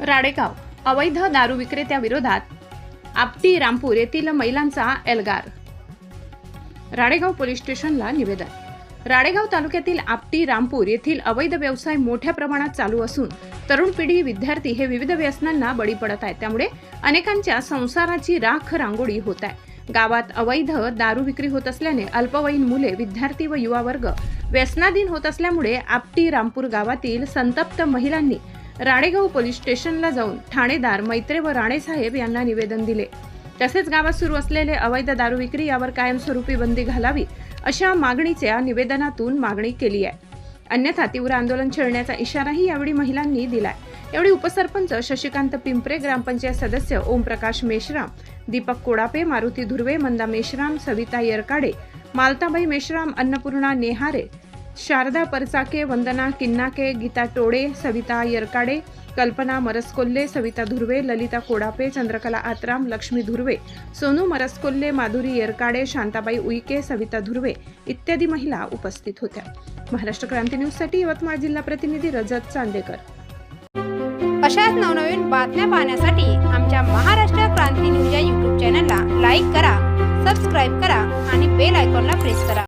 राडेगाव. अवैध दारू विक्रेत्याविरोधात आपटी रामपूर येथील महिलांचा एल्गार. राडेगाव पोलीस स्टेशनला निवेदन. राडेगाव तालुक्यातील आपटी रामपूर येथील अवैध व्यवसाय मोठ्या प्रमाणात चालू असून तरुण पिढी विद्यार्थी हे विविध व्यसनांना बळी पडत आहेत. त्यामुळे अनेकांच्या संसाराची राख रांगोळी होत आहे. गावात अवैध दारू विक्री होत असल्याने अल्पवयीन मुले विद्यार्थी व युवा वर्ग व्यसनाधीन होत असल्यामुळे आपटी रामपूर गावातील संतप्त महिलांनी राणेगाव पोलीस स्टेशनला जाऊन ठाणेदार मैत्रे व राणेसाहेब यांना निवेदन दिले. तसेच गावात सुरू असलेले अवैध दारू विक्री यावर कायमस्वरूपी बंदी घालावी अशा मागणीच्या निवेदनातून मागणी केली आहे. अन्यथा तीव्र आंदोलन छेडण्याचा इशाराही यावेळी महिलांनी दिलाय. यावेळी उपसरपंच शशिकांत पिंपरे ग्रामपंचायत सदस्य ओमप्रकाश मेश्राम दीपक कोडापे मारुती धुर्वे मंदा मेश्राम सविता येरकाडे मालताबाई मेश्राम अन्नपूर्णा नेहारे शारदा परचाके वंदना किन्नाके गीता टोडे सविता येरकाडे कल्पना मरसकोल्हे सविता धुर्वे ललिता कोडापे चंद्रकला आत्राम लक्ष्मी धुर्वे सोनू मरसकोल्हे माधुरी येरकाडे शांताबाई उईके सविता धुर्वे इत्यादी महिला उपस्थित होत्या. महाराष्ट्र क्रांती न्यूजसाठी यवतमाळ जिल्हा प्रतिनिधी रजत चांदेकर. अशाच नवनवीन बातम्या पाहण्यासाठी आमच्या महाराष्ट्र क्रांती न्यूज या यूट्यूब चॅनलला लाईक करा सबस्क्राईब करा आणि बेल आयकॉनला प्रेस करा.